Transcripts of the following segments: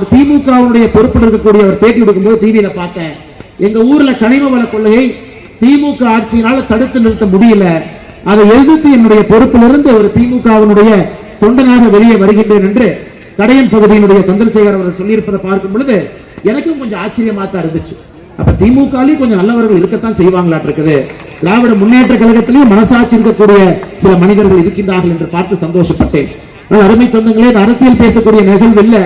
அவர் திமுகவுடைய பொறுப்பில் இருக்கக்கூடிய அவர் பேட்டி கொடுக்கும்போது டிவியில பார்த்தேன். எங்க ஊர்ல கனிம வள கொள்ளையை திமுக ஆட்சியினால தடுத்து நிறுத்த முடியல. அதை எதிர்த்து என்னுடைய பொறுப்பிலிருந்து ஒரு திமுகவினுடைய தொண்டனாக வெளியே வருகின்றேன் என்று கடையன் பகுதியினுடைய சந்திரசேகர் அவர்கள் சொல்லியிருப்பதை பார்க்கும் பொழுது எனக்கும் கொஞ்சம் ஆச்சரியமா தான் இருந்துச்சு. அப்ப திமுகலையும் கொஞ்சம் நல்லவர்கள் இருக்கத்தான் செய்வாங்களாட்டு இருக்குது. திராவிட முன்னேற்ற கழகத்திலையும் மனசாட்சி இருக்கக்கூடிய சில மனிதர்கள் இருக்கின்றார்கள் என்று பார்த்து சந்தோஷப்பட்டேன். அருமை சொந்தங்களே அரசியல் பேசக்கூடிய நிகழ்வு இல்லை.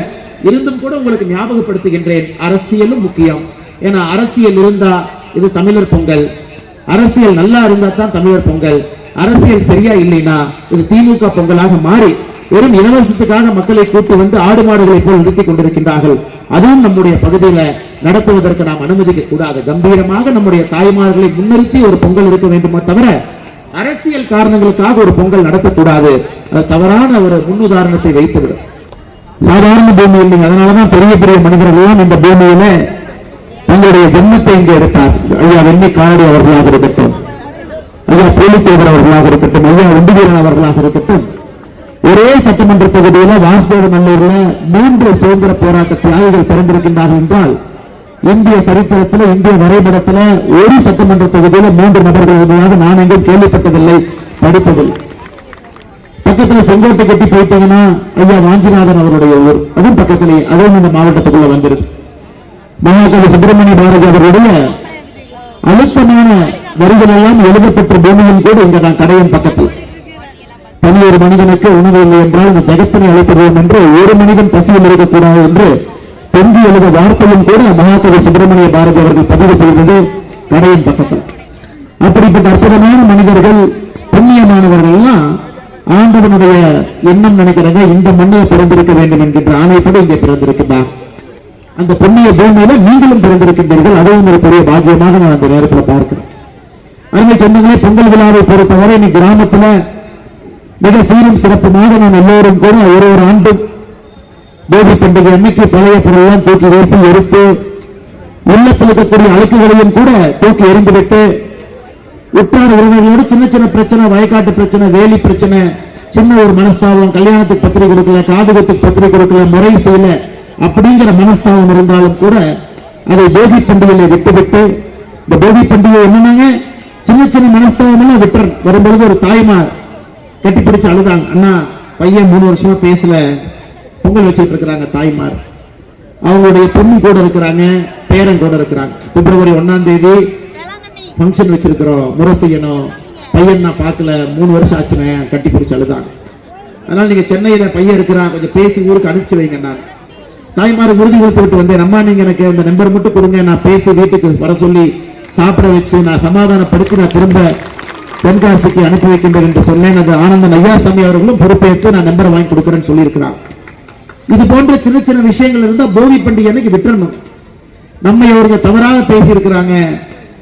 இருந்தும் கூட உங்களுக்கு ஞாபகப்படுத்துகின்றேன். அரசியலும் முக்கியம். ஏன்னா அரசியல் இருந்தா இது தமிழர் பொங்கல். அரசியல் நல்லா இருந்தா தான் தமிழர் பொங்கல். அரசியல் சரியா இல்லைன்னா இது திமுக பொங்கலாக மாறி வெறும் இலவசத்துக்காக மக்களை கூட்டி வந்து ஆடு மாடுகளை போல் நிறுத்திக் கொண்டிருக்கின்றார்கள். அதுவும் நம்முடைய பகுதியில நடத்துவதற்கு நாம் அனுமதிக்க கூடாது. கம்பீரமாக நம்முடைய தாய்மார்களை முன்னிறுத்தி ஒரு பொங்கல் இருக்க வேண்டுமே தவிர அரசியல் காரணங்களுக்காக ஒரு பொங்கல் நடத்தக்கூடாது தவறான ஒரு முன்னுதாரணத்தை வைத்துவிடும். சாதாரண பூமி இல்லைங்க. அதனாலதான் பெரிய பெரிய மனிதர்களும் இந்த பூமியில தங்களுடைய ஜென்மத்தை இங்கே எடுத்தார். ஐயா வெண்ணி காலடி அவர்களாக இருக்கட்டும் ஐயா போலித்தேவர் அவர்களாக இருக்கட்டும் ஐயா ஒண்டிவீரன் அவர்களாக இருக்கட்டும் ஒரே சட்டமன்ற தொகுதியில வாசுதேவ நல்லூர்ல மூன்று சுதந்திர போராட்ட தியாகிகள் பிறந்திருக்கின்றார்கள் என்றால் இந்திய சரித்திரத்தில் இந்திய வரைபடத்தில் ஒரு சட்டமன்ற தொகுதியில மூன்று நபர்கள் இருந்ததாக நான் எங்கும் கேள்விப்பட்டதில்லை படிப்பதில்லை பக்கத்துல செங்கோட்டை கட்டி போயிட்டீங்கன்னா ஐயா வாஞ்சிநாதன் அவருடைய ஊர். அதுவும் பக்கத்திலேயே அதுவும் இந்த மாவட்டத்துக்குள்ள வந்துருது மகாகவி சுப்பிரமணிய பாரதி அவருடைய அழுத்தமான வரிகள் எல்லாம் எழுதப்பட்ட பூமியும் கூட இங்க நான் கடையின் பக்கத்தில். தனி ஒரு மனிதனுக்கு உணவு இல்லை என்றால் இந்த ஜெகத்தினை அழைத்துவோம் என்று ஒரு மனிதன் பசியில் இருக்கக்கூடாது என்று தொங்கி எழுத வார்த்தையும் கூட மகாகவி சுப்பிரமணிய பாரதி அவர்கள் பதிவு செய்தது கடையின் பக்கத்தில். அப்படிப்பட்ட அற்புதமான மனிதர்கள் புண்ணியமானவர்கள் எல்லாம் ஆண்டவனுடைய எண்ணம் நினைக்கிறாங்க இந்த மண்ணில் பிறந்திருக்க வேண்டும் என்கின்ற ஆணைப்படி இங்கே பிறந்திருக்கின்றார். அந்த புண்ணிய பூமியில நீங்களும் பிறந்திருக்கின்றீர்கள். அதுவும் ஒரு பெரிய பாக்கியமாக நான் அந்த நேரத்தில் பார்க்கிறேன். அருமை சொந்தங்களே பொங்கல் விழாவை பொறுத்தவரை இன்னைக்கு கிராமத்துல மிக சீரும் சிறப்புமாக நாம் எல்லோரும் கூட ஒரு ஒரு ஆண்டும் போகி பண்டிகை அன்னைக்கு பழைய பொருளெல்லாம் தூக்கி வீசி எடுத்து உள்ளத்தில் இருக்கக்கூடிய அழுக்குகளையும் கூட தூக்கி எறிந்துவிட்டு உற்றார் உறவினர்களோடு சின்ன சின்ன பிரச்சனை வயக்காட்டு பிரச்சனை வேலி பிரச்சனை சின்ன ஒரு மனஸ்தாபம் கல்யாணத்துக்கு பத்திரிகை கொடுக்கல காதுகத்துக்கு பத்திரிகை கொடுக்கல முறை செய்யல அப்படிங்கிற மனஸ்தாபம் இருந்தாலும் கூட அதை போகி பண்டிகையில விட்டுவிட்டு இந்த போகி பண்டிகை என்னன்னாங்க? சின்ன சின்ன மனஸ்தாபம் எல்லாம் விட்டுற வரும்பொழுது ஒரு தாய்மார் கட்டி பிடிச்சு அழுதாங்க. அண்ணா பையன் மூணு வருஷமா பேசல. பொங்கல் வச்சுட்டு இருக்கிறாங்க தாய்மார். அவங்களுடைய பொண்ணு கூட இருக்கிறாங்க பேரன் கூட இருக்கிறாங்க. பிப்ரவரி ஒன்னாம் தேதி ஃபங்க்ஷன் வச்சிருக்கிறோம். முறை செய்யணும். பையன் நான் பார்க்கல. மூணு வருஷம் ஆச்சுனே கட்டி பிடிச்சு அழுதாங்க அதனால் நீங்கள் சென்னையில் பையன் இருக்கிறான். கொஞ்சம் பேசி ஊருக்கு அனுப்பிச்சு வைங்க நான் தாய்மாருக்கு உறுதி கொடுத்துட்டு வந்தேன். அம்மா நீங்கள் எனக்கு இந்த நம்பர் மட்டும் கொடுங்க. நான் பேசி வீட்டுக்கு வர சொல்லி சாப்பிட வச்சு நான் சமாதானப்படுத்தி நான் திரும்ப தென்காசிக்கு அனுப்பி வைக்கின்றேன் என்று சொன்னேன். அது ஆனந்தன் ஐயாசாமி அவர்களும் பொறுப்பேற்று நான் நம்பரை வாங்கி கொடுக்குறேன்னு சொல்லியிருக்கிறான் இது போன்ற சின்ன சின்ன விஷயங்கள் இருந்தால் போகி பண்டிகை அன்னைக்கு விட்டுறணும். நம்மை அவர்கள் தவறாக பேசியிருக்கிறாங்க.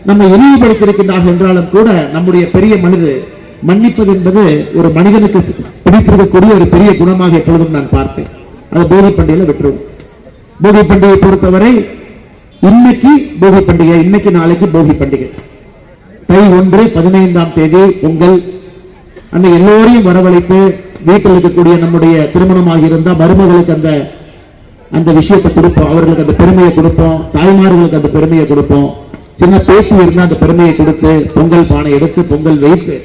நம்ம இழிவுபடுத்தியிருக்கின்றார்கள் என்றாலும் கூட நம்முடைய பெரிய மனித மன்னிப்பது என்பது ஒரு மனிதனுக்கு பிடித்திருக்கக்கூடிய ஒரு பெரிய குணமாக எப்பொழுதும் நான் பார்ப்பேன். அது போகி பண்டிகையில விட்டுருவோம். போகி பண்டிகையை பொறுத்தவரை இன்னைக்கு போகி பண்டிகை இன்னைக்கு நாளைக்கு போகி பண்டிகை தை ஒன்று பதினைந்தாம் தேதி உங்கள் அந்த எல்லோரையும் வரவழைத்து வீட்டில் இருக்கக்கூடிய நம்முடைய திருமணமாக இருந்தால் மருமகளுக்கு அந்த அந்த விஷயத்தை கொடுப்போம். அவர்களுக்கு அந்த பெருமையை கொடுப்போம். தாய்மார்களுக்கு அந்த பெருமையை கொடுப்போம். சின்ன பேட்டி இருந்தால் அந்த பெருமையை கொடுத்து பொங்கல் பானை எடுத்து பொங்கல் வைத்து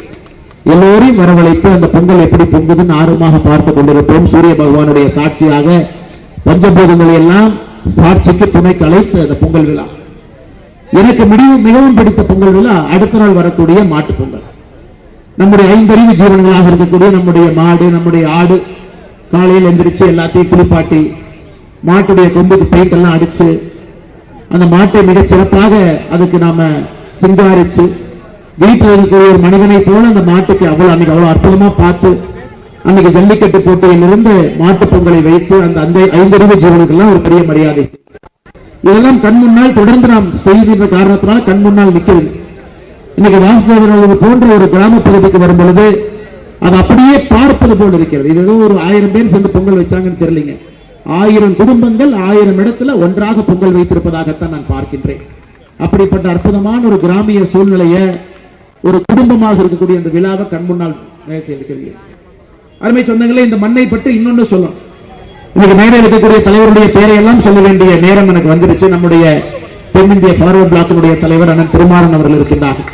எல்லோரையும் வரவழைத்து அந்த பொங்கல் எப்படி பொங்குதுன்னு ஆர்வமாக பார்த்து கொண்டிருப்போம். சூரிய பகவானுடைய சாட்சியாக பஞ்சபூதங்களை எல்லாம் சாட்சிக்கு துணை கலைத்த அந்த பொங்கல் விழா. எனக்கு மிகவும் மிகவும் பிடித்த பொங்கல் விழா அடுத்த நாள் வரக்கூடிய மாட்டுப் பொங்கல். நம்முடைய ஐந்தறிவு ஜீவன்களாக இருக்கக்கூடிய நம்முடைய மாடு நம்முடைய ஆடு காலையில் எந்திரிச்சு எல்லாத்தையும் குளிப்பாட்டி மாட்டுடைய கொம்புக்கு பெயிண்ட் எல்லாம் அடிச்சு அந்த மாட்டை மிகச் சிறப்பாக அதுக்கு நாம சிங்காரிச்சு வீட்டில் இருக்கிற ஒரு மனிதனை போல அந்த மாட்டுக்கு அவ்வளவு அன்னைக்கு அவ்வளவு அற்புதமா பார்த்து அன்னைக்கு ஜல்லிக்கட்டு போட்டியிலிருந்து மாட்டுப் பொங்கலை வைத்து அந்த அந்த ஐந்தறிவு ஜீவனுக்கெல்லாம் ஒரு பெரிய மரியாதை. இதெல்லாம் கண் முன்னால் தொடர்ந்து நாம் செய்கின்ற காரணத்தினால கண் முன்னால் நிற்கிறது. இன்னைக்கு வாசுதேவன் போன்ற ஒரு கிராம பகுதிக்கு வரும் பொழுது அது அப்படியே பார்ப்பது போல் இருக்கிறது. இது ஏதோ ஒரு ஆயிரம் பேர் சேர்ந்து பொங்கல் வச்சாங்கன்னு தெரியலீங்க. ஆயிரம் குடும்பங்கள் ஆயிரம் இடத்துல ஒன்றாக பொங்கல் வைத்திருப்பதாகத்தான் நான் பார்க்கின்றேன். அப்படிப்பட்ட அற்புதமான ஒரு கிராமிய சூழ்நிலையை ஒரு குடும்பமாக இருக்கக்கூடிய அந்த விழாவை கண் முன்னால் அருமை சொந்தங்களே இந்த மண்ணை பற்றி இன்னொன்னு சொல்லணும். இன்னைக்கு மேலே இருக்கக்கூடிய தலைவருடைய பெயரை எல்லாம் சொல்ல வேண்டிய நேரம் எனக்கு வந்துருச்சு. நம்முடைய தென்னிந்திய பார்வர்ட் பிளாக்கினுடைய தலைவர் அண்ணன் திருமாறன் அவர்கள் இருக்கின்றார்கள்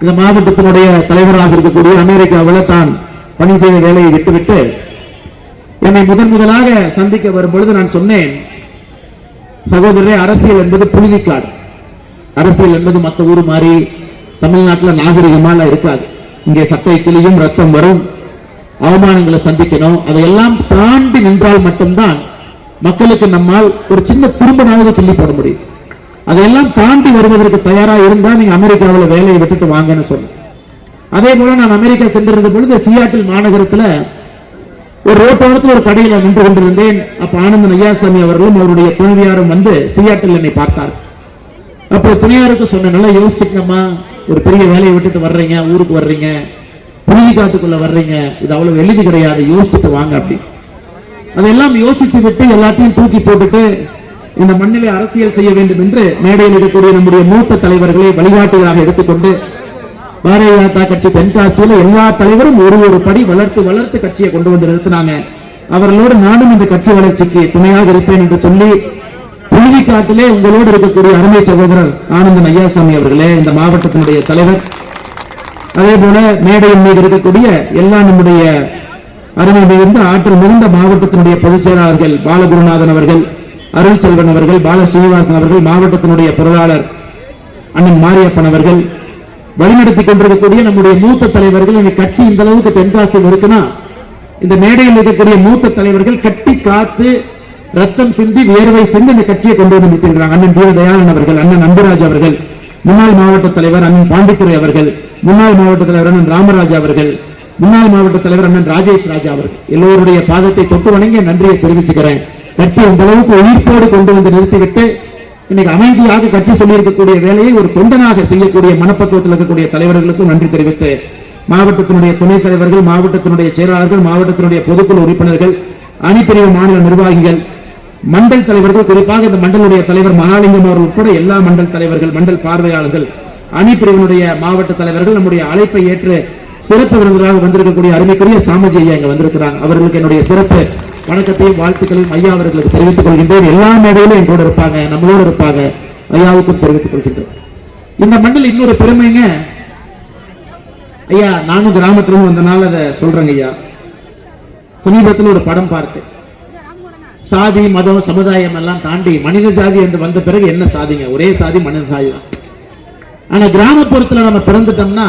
இந்த மாவட்டத்தினுடைய தலைவராக இருக்கக்கூடிய அமெரிக்காவில் தான் பணி செய்த வேலையை விட்டுவிட்டு என்னை முதன் முதலாக சந்திக்க வரும் பொழுது நான் சொன்னேன் சகோதரரே அரசியல் என்பது புழுதிக்காடு. அரசியல் என்பது மற்ற ஊர் மாதிரி தமிழ்நாட்டில் நாகரிகமால இருக்காது. இங்கே சட்டை கிளியும் ரத்தம் வரும். அவமானங்களை சந்திக்கணும். அதையெல்லாம் தாண்டி நின்றால் மட்டும்தான் மக்களுக்கு நம்மால் ஒரு சின்ன திரும்பனாவது கிள்ளி போட முடியும். அதையெல்லாம் தாண்டி வருவதற்கு தயாரா இருந்தா நீங்க அமெரிக்காவில் வேலையை விட்டுட்டு வாங்கன்னு சொன்னேன். அதே போல நான் அமெரிக்கா சென்றிருந்த பொழுது சியாட்டில் மாநகரத்துல ஒரு ரோட்டோரத்தில் ஒரு கடையில் நின்று கொண்டிருந்தேன். அப்ப ஆனந்த நையாசாமி அவர்களும் அவருடைய துணைவியாரும் வந்து சியாட்டில் என்னை பார்த்தார். அப்போ துணையாருக்கு சொன்ன நல்லா யோசிச்சுக்கமா ஒரு பெரிய வேலையை விட்டுட்டு வர்றீங்க ஊருக்கு வர்றீங்க புழுதி காட்டுக்குள்ள வர்றீங்க இது அவ்வளவு எளிது கிடையாது யோசிச்சுட்டு வாங்க அப்படி. அதெல்லாம் யோசித்து விட்டு எல்லாத்தையும் தூக்கி போட்டுட்டு இந்த மண்ணிலே அரசியல் செய்ய வேண்டும் என்று மேடையில் இருக்கக்கூடிய நம்முடைய மூத்த தலைவர்களை வழிகாட்டுகளாக எடுத்துக்கொண்டு பாரதிய ஜனதா கட்சி தென்காசியில எல்லா தலைவரும் ஒரு ஒரு படி வளர்த்து வளர்த்து கட்சியை கொண்டு வந்து நிறுத்தினாங்க. அவர்களோடு நானும் இந்த கட்சி வளர்ச்சிக்கு துணையாக இருப்பேன் என்று சொல்லி புழுதிக்காட்டிலே உங்களோடு இருக்கக்கூடிய அருமை சகோதரர் ஆனந்தன் ஐயாசாமி அவர்களே இந்த மாவட்டத்தினுடைய தலைவர். அதே போல மேடையின் மீது இருக்கக்கூடிய எல்லா நம்முடைய அருமை மிகுந்த ஆற்றல் மிகுந்த மாவட்டத்தினுடைய பொதுச் செயலாளர்கள் பாலகுருநாதன் அவர்கள் அருள் செல்வன் அவர்கள் பால ஸ்ரீனிவாசன் அவர்கள் மாவட்டத்தினுடைய பொருளாளர் அண்ணன் மாரியப்பன் அவர்கள் வழிநடத்தி கொண்டிருக்கக்கூடிய நம்முடைய மூத்த தலைவர்கள் இந்த கட்சி இந்த அளவுக்கு தென்காசியில் இருக்குன்னா இந்த மேடையில் இருக்கக்கூடிய மூத்த தலைவர்கள் கட்டி காத்து ரத்தம் சிந்தி வியர்வை சிந்தி இந்த கட்சியை கொண்டு வந்து நிற்கிறாங்க அண்ணன் தீனதயாளன் அவர்கள் அண்ணன் அன்புராஜ் அவர்கள் முன்னாள் மாவட்ட தலைவர் அண்ணன் பாண்டித்துறை அவர்கள் முன்னாள் மாவட்ட தலைவர் அண்ணன் ராமராஜ் அவர்கள் முன்னாள் மாவட்ட தலைவர் அண்ணன் ராஜேஷ் ராஜா அவர்கள். எல்லோருடைய பாதத்தை தொட்டு வணங்கி நன்றியை தெரிவிச்சுக்கிறேன். கட்சி இந்த அளவுக்கு உயிர்ப்போடு கொண்டு வந்து நிறுத்திவிட்டு இன்னைக்கு அமைதியாக கட்சி சொல்லியிருக்கக்கூடிய வேலையை ஒரு தொண்டனாக செய்யக்கூடிய மனப்பக்குவத்தில் இருக்கக்கூடிய தலைவர்களுக்கும் நன்றி தெரிவித்து மாவட்டத்தினுடைய துணைத் தலைவர்கள் மாவட்டத்தினுடைய செயலாளர்கள் மாவட்டத்தினுடைய பொதுக்குழு உறுப்பினர்கள் அணிப்பிரிவு மாநில நிர்வாகிகள் மண்டல் தலைவர்கள் குறிப்பாக இந்த மண்டலுடைய தலைவர் மகாலிங்கம் அவர்கள் உட்பட எல்லா மண்டல் தலைவர்கள் மண்டல் பார்வையாளர்கள் அணிப்பிரிவினுடைய மாவட்ட தலைவர்கள் நம்முடைய அழைப்பை ஏற்று சிறப்பு விருந்தினராக வந்திருக்கக்கூடிய அருமைக்குரிய சாமிஜி ஐயா இங்க வந்திருக்கிறாங்க. அவர்களுக்கு என்னுடைய சிறப்பு. வணக்கத்தையும் வாழ்த்துக்களையும் ஐயா அவர்களுக்கு தெரிவித்துக் கொள்கின்றோம் எல்லா மேடையிலும் எங்களோடு இருப்பாங்க நம்மளோட இருப்பாங்க. ஐயாவுக்கும் தெரிவித்துக் கொள்கின்றோம் இந்த மண்டல் இன்னொரு பெருமைங்க ஐயா நானும் கிராமத்திலும் இருந்து வந்தனால அதை சொல்றேங்க ஐயா. சமீபத்தில் ஒரு படம் பார்த்தேன். சாதி மதம் சமுதாயம் எல்லாம் தாண்டி மனித ஜாதி என்று வந்த பிறகு என்ன சாதிங்க? ஒரே சாதி மனித சாதி தான். ஆனா கிராமப்புறத்துல நம்ம பிறந்துட்டோம்னா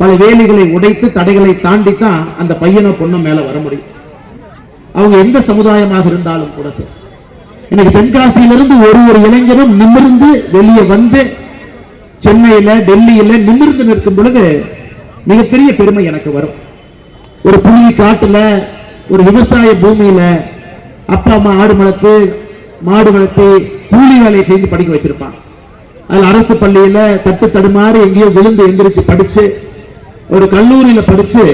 பல வேலிகளை உடைத்து தடைகளை தாண்டி தான் அந்த பையனோ பொண்ணும் மேல வர முடியும். அவங்க எந்த சமுதாயமாக இருந்தாலும் கூட சரி. இன்னைக்கு தென்காசியிலிருந்து ஒரு ஒரு இளைஞரும் நிமிர்ந்து வெளியே வந்து சென்னையில டெல்லியில நிமிர்ந்து நிற்கும் பொழுது மிகப்பெரிய பெருமை எனக்கு வரும். ஒரு புலி காட்டுல ஒரு விவசாய பூமியில அப்பா அம்மா ஆடு வளர்த்து மாடு வளர்த்து கூலி வேலையை செஞ்சு படிக்க வச்சிருப்பான் அதுல அரசு பள்ளியில தட்டு தடுமாறி எங்கேயோ விழுந்து எந்திரிச்சு படிச்சு ஒரு கல்லூரியில படிச்சு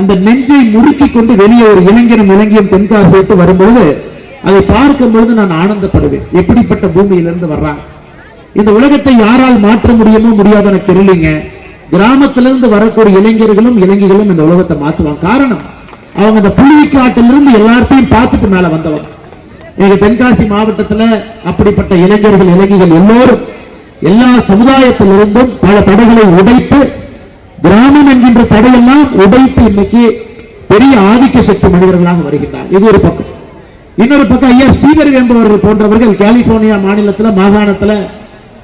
அந்த நெஞ்சை முறுக்கி கொண்டு வெளியே ஒரு இளைஞனும் இளைஞரும் தென்காசி சேர்த்து வரும்பொழுது அதை பார்க்கும் பொழுது நான் ஆனந்தப்படுவேன். எப்படிப்பட்ட பூமியிலிருந்து வர்றாங்க இந்த உலகத்தை யாரால் மாற்ற முடியுமோ முடியாத எனக்கு தெரியலீங்க. கிராமத்திலிருந்து வரக்கூடிய இளைஞர்களும் இளைஞர்களும் இந்த உலகத்தை மாத்துவாங்க காரணம் அவங்க அந்த புலிக்காட்டிலிருந்து எல்லாத்தையும் பார்த்துட்டு மேல வந்தவங்க. எங்க தென்காசி மாவட்டத்துல அப்படிப்பட்ட இளைஞர்கள் இளைஞர்கள் எல்லோரும் எல்லா சமுதாயத்திலிருந்தும் பல தடைகளை உடைத்து கிராமம் என்கின்ற தடையெல்லாம் உடைத்து இன்னைக்கு பெரிய ஆதிக்க சக்தி மனிதர்களாக வருகின்றார். இது ஒரு பக்கம். இன்னொரு பக்கம் ஐயா ஸ்ரீதர் என்பவர்கள் போன்றவர்கள் கலிபோர்னியா மாநிலத்துல மாகாணத்துல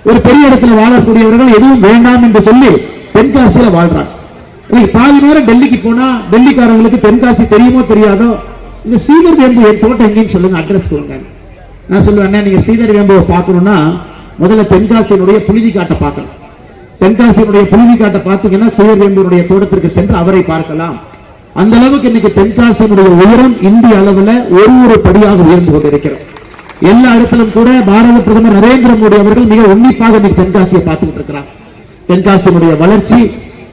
ஒரு பெரிய இடத்துல வாழக்கூடியவர்கள் எதுவும் வேண்டாம் என்று சொல்லி தென்காசியில வாழ்றாங்க. இன்னைக்கு பாதி நேரம் டெல்லிக்கு போனா டெல்லிக்காரங்களுக்கு தென்காசி தெரியுமோ தெரியாதோ இந்த ஸ்ரீதர் வேம்பு என் தோட்டம் எங்கேன்னு சொல்லுங்க அட்ரஸ் கொடுங்க. நான் சொல்லுவேன் அண்ணா, நீங்க ஸ்ரீதர் வேம்புவை பார்க்கணும்னா முதல்ல தென்காசியினுடைய புழுதி காட்டை பார்க்கணும். தென்காசியினுடைய புழுதி காட்டை பார்த்தீங்கன்னா ஸ்ரீதர் தோட்டத்திற்கு சென்று அவரை பார்க்கலாம். அந்த அளவுக்கு இன்னைக்கு தென்காசியினுடைய உயரம் இந்திய அளவுல ஒரு ஒரு படியாக உயர்ந்து கொண்டிருக்கிறோம் எல்லா இடத்திலும் கூட பாரத பிரதமர் நரேந்திர மோடி அவர்கள் மிக உன்னிப்பாக இன்னைக்கு தென்காசியை பார்த்துக்கிட்டு இருக்கிறார். தென்காசியினுடைய வளர்ச்சி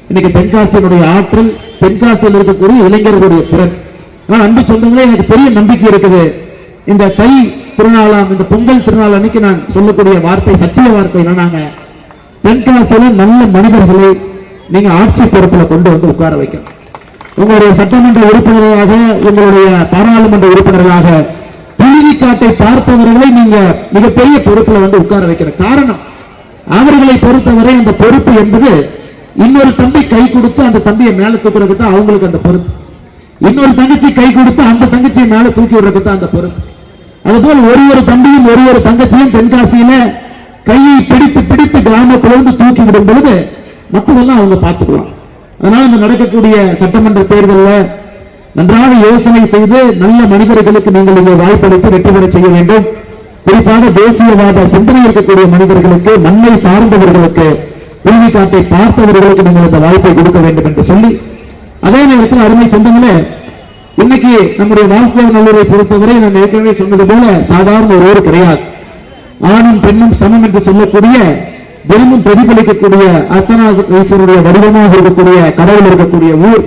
இன்னைக்கு தென்காசியினுடைய ஆற்றல் தென்காசியில் இருக்கக்கூடிய இளைஞர்களுடைய திறன். ஆனால் அன்பு சொன்னதுல எனக்கு பெரிய நம்பிக்கை இருக்குது. இந்த தை திருநாளாம் இந்த பொங்கல் திருநாள் அன்னைக்கு நான் சொல்லக்கூடிய வார்த்தை சத்திய வார்த்தை என்னன்னாங்க? தென்காசியில நல்ல மனிதர்களை நீங்க ஆட்சி பொறுப்புல கொண்டு வந்து உட்கார வைக்கணும். உங்களுடைய சட்டமன்ற உறுப்பினர்களாக உங்களுடைய பாராளுமன்ற உறுப்பினர்களாக புழுதிக்காட்டை பார்ப்பவர்களை நீங்க மிகப்பெரிய பொறுப்புல வந்து உட்கார வைக்கிற காரணம் அவர்களை பொறுத்தவரை அந்த பொறுப்பு என்பது இன்னொரு தம்பி கை கொடுத்து அந்த தம்பியை மேல தூக்குறதுக்கு தான் அவங்களுக்கு அந்த பொறுப்பு. இன்னொரு தங்கச்சி கை கொடுத்து அந்த தங்கச்சியை மேல தூக்கி விடுறதுக்கு தான் அந்த பொறுப்பு. அதுபோல் ஒரு ஒரு தம்பியும் ஒரு ஒரு தங்கச்சியும் தென்காசியில கையை பிடித்து பிடித்து கிராமத்திலிருந்து தூக்கி விடும் பொழுது மற்றதெல்லாம் அவங்க பார்த்துக்கலாம். அதனால இந்த நடக்கக்கூடிய சட்டமன்ற தேர்தலில் நன்றாக யோசனை செய்து நல்ல மனிதர்களுக்கு நீங்கள் இங்கே வாய்ப்பளித்து வெற்றி பெற செய்ய வேண்டும். குறிப்பாக தேசியவாத சிந்தனை இருக்கக்கூடிய மனிதர்களுக்கு மண்ணை சார்ந்தவர்களுக்கு உறுதி காட்டை பார்த்தவர்களுக்கு நீங்கள் இந்த வாய்ப்பை கொடுக்க வேண்டும் என்று சொல்லி அதே நேரத்தில் அருமை சொந்தங்களே இன்னைக்கு நம்முடைய வாசுதேவ நல்லூரை பொறுத்தவரை நான் ஏற்கனவே சொன்னது போல சாதாரண ஒரு ஊர் கிடையாது. ஆணும் பெண்ணும் சமம் என்று சொல்லக்கூடிய தினமும் பிரதிபலிக்கக்கூடிய அர்த்தநாதீஸ்வருடைய வடிவமாக இருக்கக்கூடிய கடவுள் இருக்கக்கூடிய ஊர்.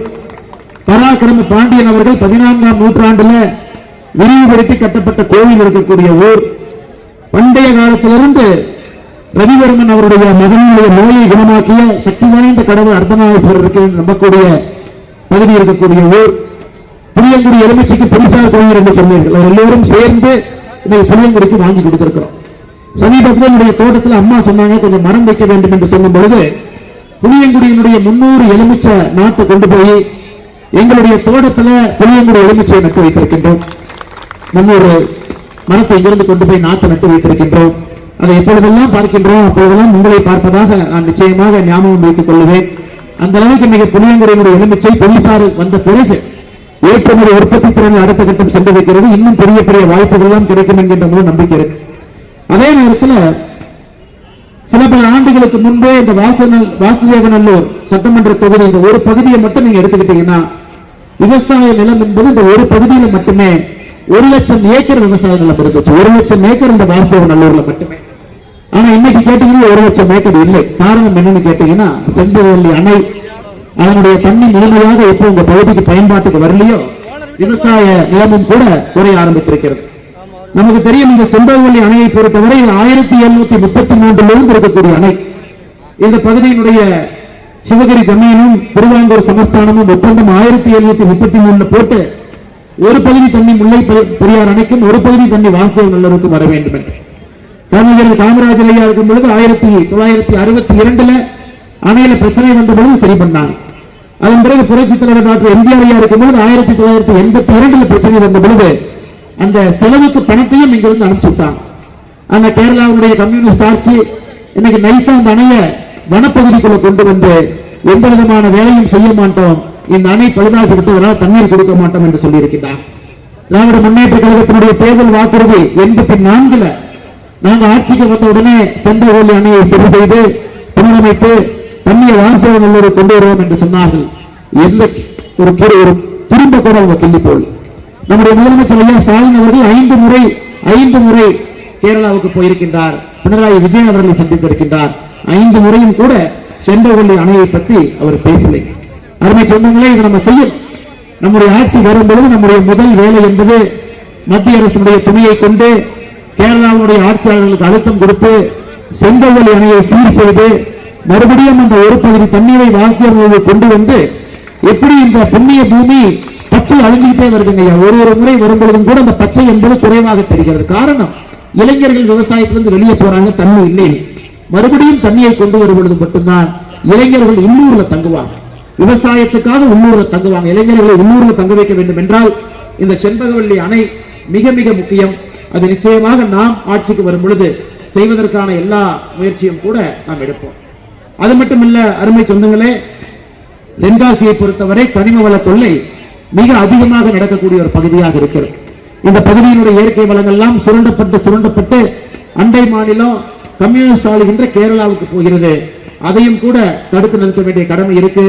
பராக்கிரம பாண்டியன் அவர்கள் பதினான்காம் நூற்றாண்டுல விரிவுபடுத்தி கட்டப்பட்ட கோவில் இருக்கக்கூடிய ஊர். பண்டைய காலத்திலிருந்து ரவிவர்மன் அவருடைய மகனுடைய நோயை குணமாக்கிய சக்தி வாய்ந்த கடவுள் அர்த்தநாதீஸ்வரர் இருக்கு நம்பக்கூடிய பகுதி இருக்கக்கூடிய ஊர். புளியங்குடி எலுமிச்சிக்கு பெருசாக கோயில் என்று சொன்னீர்கள். எல்லோரும் சேர்ந்து இதை புளியங்குடிக்கு வாங்கி கொடுத்திருக்கிறோம். சமீபத்தில் என்னுடைய தோட்டத்தில் அம்மா சொன்னாங்க கொஞ்சம் மரம் வைக்க வேண்டும் என்று சொல்லும் பொழுது புளியங்குடியினுடைய முன்னூறு எலுமிச்சை நாட்டை கொண்டு போய் எங்களுடைய தோட்டத்துல புளியங்குடி எலுமிச்சை நட்டு வைத்திருக்கின்றோம். முன்னூறு மரத்தை இங்கிருந்து கொண்டு போய் நாட்டை நட்டு வைத்திருக்கின்றோம். அதை எப்பொழுதெல்லாம் பார்க்கின்றோம் அப்பொழுதெல்லாம் உங்களை பார்ப்பதாக நான் நிச்சயமாக ஞாபகம் வைத்துக் கொள்ளுவேன். அந்த அளவுக்கு இன்னைக்கு புளியங்குடியினுடைய எலுமிச்சை போலீசார் வந்த பிறகு ஏற்றுமதி உற்பத்தி திறன் அடுத்த கட்டம் சென்று வைக்கிறது. இன்னும் பெரிய பெரிய வாய்ப்புகள் எல்லாம் கிடைக்கும் என்கின்ற நம்பிக்கை இருக்கு. அதே நேரத்தில் சில பல ஆண்டுகளுக்கு முன்பே இந்த வாசனல் வாசுதேவநல்லூர் சட்டமன்ற தொகுதி இந்த ஒரு பகுதியை மட்டும் நீங்க எடுத்துக்கிட்டீங்கன்னா விவசாய நிலம் என்பது இந்த ஒரு பகுதியில மட்டுமே ஒரு லட்சம் ஏக்கர் விவசாய நிலம் இருந்துச்சு. ஒரு லட்சம் ஏக்கர் இந்த வாசுதேவநல்லூர்ல மட்டுமே. ஆனா இன்னைக்கு கேட்டீங்கன்னா ஒரு லட்சம் ஏக்கர் இல்லை. காரணம் என்னன்னு கேட்டீங்கன்னா செம்பவல்லி அணை அதனுடைய தண்ணி முழுமையாக எப்போ உங்க பகுதிக்கு பயன்பாட்டுக்கு வரலையோ விவசாய நிலமும் கூட குறைய ஆரம்பித்திருக்கிறது. நமக்கு தெரியும் இந்த செம்பகவல்லி அணையை பொறுத்தவரை ஆயிரத்தி எழுநூத்தி முப்பத்தி மூன்றிலிருந்து இருக்கக்கூடிய அணை. இந்த பகுதியினுடைய சிவகிரி ஜமீனும் திருவாங்கூர் சமஸ்தானமும் ஒப்பந்தம் ஆயிரத்தி எழுநூத்தி முப்பத்தி மூணுல போட்டு ஒரு பகுதி தண்ணி முல்லை பெரியார் அணைக்கும் ஒரு பகுதி தண்ணி வாசல் நல்லருக்கும் வர வேண்டும் என்று. கவிஞர் காமராஜ் ஐயா இருக்கும் பொழுது ஆயிரத்தி தொள்ளாயிரத்தி அறுபத்தி இரண்டுல அணையில பிரச்சனை வந்த பொழுது சரி பண்ணாங்க. அதன் பிறகு புரட்சி தலைவர் டாக்டர் எம்ஜிஆர் ஐயா இருக்கும் பொழுது ஆயிரத்தி தொள்ளாயிரத்தி எண்பத்தி இரண்டுல பிரச்சனை வந்த பொழுது அந்த செலவுக்கு பணத்தையும் இங்கிருந்து வந்து அனுப்பிச்சுட்டாங்க அந்த கேரளாவுடைய கம்யூனிஸ்ட் ஆட்சி இன்னைக்கு நைசா அந்த அணைய வனப்பகுதிக்குள்ள கொண்டு வந்து எந்த விதமான வேலையும் செய்ய மாட்டோம். இந்த அணை பழுதாகி விட்டதனால் தண்ணீர் கொடுக்க மாட்டோம் என்று சொல்லியிருக்கிறார். திராவிட முன்னேற்ற கழகத்தினுடைய தேர்தல் வாக்குறுதி எண்பத்தி நான்குல. நாங்க ஆட்சிக்கு வந்த உடனே செந்தகோலி அணையை சரி செய்து புனரமைத்து தண்ணியை வாசல் நல்லூரை கொண்டு வருவோம் என்று சொன்னார்கள். எந்த ஒரு ஒரு திரும்ப கூட அவங்க கிள்ளி போல் நம்முடைய முதலமைச்சர் ஐயா ஸ்டாலின் அவர்கள் ஐந்து முறை ஐந்து முறை கேரளாவுக்கு போயிருக்கின்றார். பினராயி விஜயன் அவர்களை சந்தித்திருக்கின்றார். ஐந்து முறையும் கூட சென்றவள்ளி அணையை பற்றி அவர் பேசலை. அருமை சொந்தங்களே இதை நம்ம செய்யும் நம்முடைய ஆட்சி வரும் பொழுது நம்முடைய முதல் வேலை என்பது மத்திய அரசுடைய துணையை கொண்டு கேரளாவுடைய ஆட்சியாளர்களுக்கு அழுத்தம் கொடுத்து செங்கோவலி அணையை சீர் செய்து மறுபடியும் அந்த ஒரு பகுதி தண்ணீரை வாசியர்களுக்கு கொண்டு வந்து எப்படி இந்த புண்ணிய பூமி பச்சை அழிஞ்சுக்கிட்டே வருதுங்க ஐயா. ஒரு ஒரு முறை வரும்பொழுதும் கூட அந்த பச்சை என்பது குறைவாக தெரிகிறது. காரணம் இளைஞர்கள் விவசாயத்திலிருந்து வெளியே போறாங்க தண்ணி இல்லை. மறுபடியும் தண்ணியை கொண்டு வரும் பொழுது மட்டும்தான் இளைஞர்கள் உள்ளூர்ல தங்குவாங்க. விவசாயத்துக்காக உள்ளூர்ல தங்குவாங்க. இளைஞர்களை உள்ளூர்ல தங்க வைக்க வேண்டும் என்றால் இந்த செண்பகவல்லி அணை மிக மிக முக்கியம். அது நிச்சயமாக நாம் ஆட்சிக்கு வரும் பொழுது செய்வதற்கான எல்லா முயற்சியும் கூட நாம் எடுப்போம். அது மட்டுமல்ல அருமை சொந்தங்களே தென்காசியை பொறுத்தவரை கனிம வள தொல்லை மிக அதிகமாக நடக்கக்கூடிய ஒரு பகுதியாக இருக்கிறது. இந்த பகுதியினுடைய இயற்கை வளங்கள்லாம் சுரண்டப்பட்டு சுரண்டப்பட்டு அண்டை மாநிலம் கம்யூனிஸ்ட் ஆளுகின்ற கேரளாவுக்கு போகிறது. அதையும் கூட தடுத்து நிறுத்த வேண்டிய கடமை இருக்கு.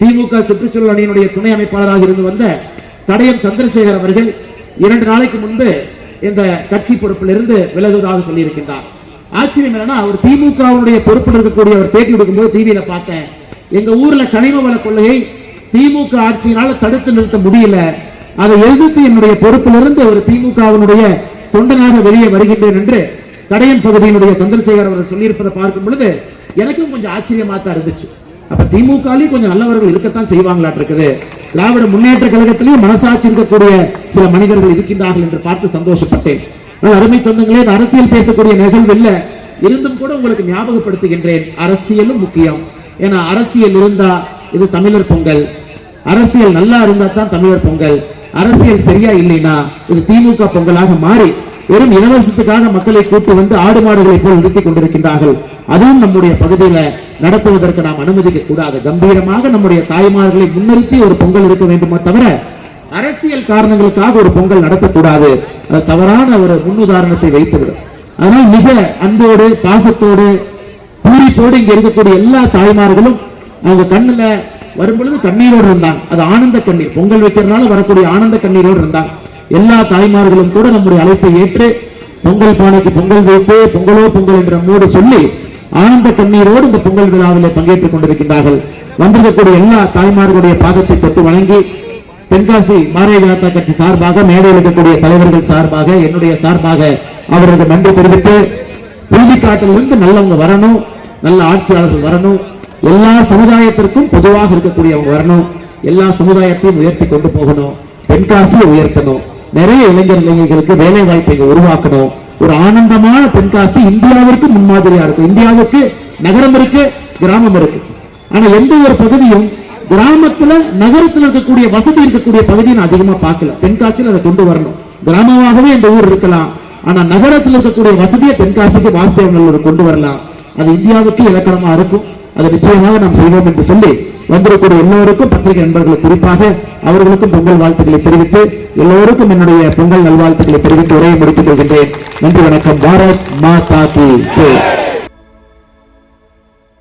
திமுக சுற்றுச்சூழல் அணியினுடைய துணை அமைப்பாளராக இருந்து வந்த தடயம் சந்திரசேகர் அவர்கள் இரண்டு நாளைக்கு முன்பு இந்த கட்சி பொறுப்பிலிருந்து விலகுவதாக சொல்லியிருக்கின்றார். ஆச்சரியம் என்னன்னா அவர் திமுகவுடைய பொறுப்பில் இருக்கக்கூடிய அவர் பேட்டி கொடுக்கும்போது டிவியில பார்த்தேன். எங்க ஊர்ல கனிம வள கொள்ளையை திமுக ஆட்சியினால தடுத்து நிறுத்த முடியல. அதை எதிர்த்து என்னுடைய பொறுப்பிலிருந்து ஒரு திமுகவினுடைய தொண்டனாக வெளியே வருகின்றேன் என்று கடையன் பகுதியினுடைய சந்திரசேகர் அவர்கள் சொல்லியிருப்பதை பார்க்கும் பொழுது எனக்கும் கொஞ்சம் ஆச்சரியமா தான் இருந்துச்சு. அப்ப திமுகலயும் கொஞ்சம் நல்லவர்கள் இருக்கத்தான் செய்வாங்களாட்டு இருக்குது. திராவிட முன்னேற்ற கழகத்திலையும் மனசாட்சி இருக்கக்கூடிய சில மனிதர்கள் இருக்கின்றார்கள் என்று பார்த்து சந்தோஷப்பட்டேன். அருமை சொந்தங்களே அரசியல் பேசக்கூடிய நிகழ்வு இல்ல. இருந்தும் கூட உங்களுக்கு ஞாபகப்படுத்துகின்றேன். அரசியலும் முக்கியம். ஏன்னா அரசியல் இருந்தா இது தமிழர் பொங்கல். அரசியல் நல்லா இருந்தா தான் தமிழர் பொங்கல். அரசியல் சரியா இல்லைன்னா இது திமுக பொங்கலாக மாறி வெறும் இலவசத்துக்காக மக்களை கூட்டி வந்து ஆடு மாடுகளை போல் நிறுத்திக் கொண்டிருக்கின்றார்கள். அதுவும் நம்முடைய பகுதியில நடத்துவதற்கு நாம் அனுமதிக்க கூடாது. கம்பீரமாக நம்முடைய தாய்மார்களை முன்னிறுத்தி ஒரு பொங்கல் இருக்க வேண்டுமே தவிர அரசியல் காரணங்களுக்காக ஒரு பொங்கல் நடத்தக்கூடாது. அது தவறான ஒரு முன்னுதாரணத்தை வைத்துவிடும். ஆனால் மிக அன்போடு பாசத்தோடு பூரிப்போடு இங்க இருக்கக்கூடிய எல்லா தாய்மார்களும் அவங்க கண்ணுல வரும்பொழுது கண்ணீரோடு இருந்தாங்க அது ஆனந்த கண்ணீர். பொங்கல் வைக்கிறதுனால வரக்கூடிய ஆனந்த கண்ணீரோடு இருந்தாங்க எல்லா தாய்மார்களும் கூட நம்முடைய அழைப்பை ஏற்று பொங்கல் பானைக்கு பொங்கல் வைத்து பொங்கலோ பொங்கல் என்ற மூடு சொல்லி ஆனந்த கண்ணீரோடு இந்த பொங்கல் விழாவிலே பங்கேற்றுக் கொண்டிருக்கின்றார்கள். வந்திருக்கக்கூடிய எல்லா தாய்மார்களுடைய பாதத்தை தொட்டு வணங்கி தென்காசி பாரதிய ஜனதா கட்சி சார்பாக மேடையில் இருக்கக்கூடிய தலைவர்கள் சார்பாக என்னுடைய சார்பாக அவர்களுக்கு நன்றி தெரிவித்து புழுதிக்காட்டிலிருந்து நல்லவங்க வரணும் நல்ல ஆட்சியாளர்கள் வரணும் எல்லா சமுதாயத்திற்கும் பொதுவாக இருக்கக்கூடியவங்க வரணும். எல்லா சமுதாயத்தையும் உயர்த்தி கொண்டு போகணும். தென்காசியை உயர்த்தணும். நிறைய இளைஞர் இளைஞர்களுக்கு வேலை வாய்ப்பை உருவாக்கணும். ஒரு ஆனந்தமான தென்காசி இந்தியாவிற்கு முன்மாதிரியா இருக்கும். இந்தியாவுக்கு நகரம் இருக்கு கிராமம் இருக்கு. ஆனா எந்த ஒரு பகுதியும் கிராமத்துல நகரத்துல இருக்கக்கூடிய வசதி இருக்கக்கூடிய பகுதியை நான் அதிகமா பார்க்கல. தென்காசியில் அதை கொண்டு வரணும். கிராமமாகவே இந்த ஊர் இருக்கலாம். ஆனா நகரத்தில் இருக்கக்கூடிய வசதியை தென்காசிக்கு வாசுதேவநல்லூர் கொண்டு வரலாம். அது இந்தியாவுக்கு இலக்கணமா இருக்கும். அதை நிச்சயமாக நாம் செய்வோம் என்று சொல்லி வந்திருக்கிற எல்லோருக்கும் பத்திரிகை நண்பர்களுக்கு குறிப்பாக அவர்களுக்கும் பொங்கல் வாழ்த்துக்களை தெரிவித்து எல்லோருக்கும் என்னுடைய பொங்கல் நல்வாழ்த்துக்களை தெரிவித்து உரையை முடித்துக் கொள்கின்றேன். நன்றி வணக்கம். பாரத் மாதா கி ஜெய்.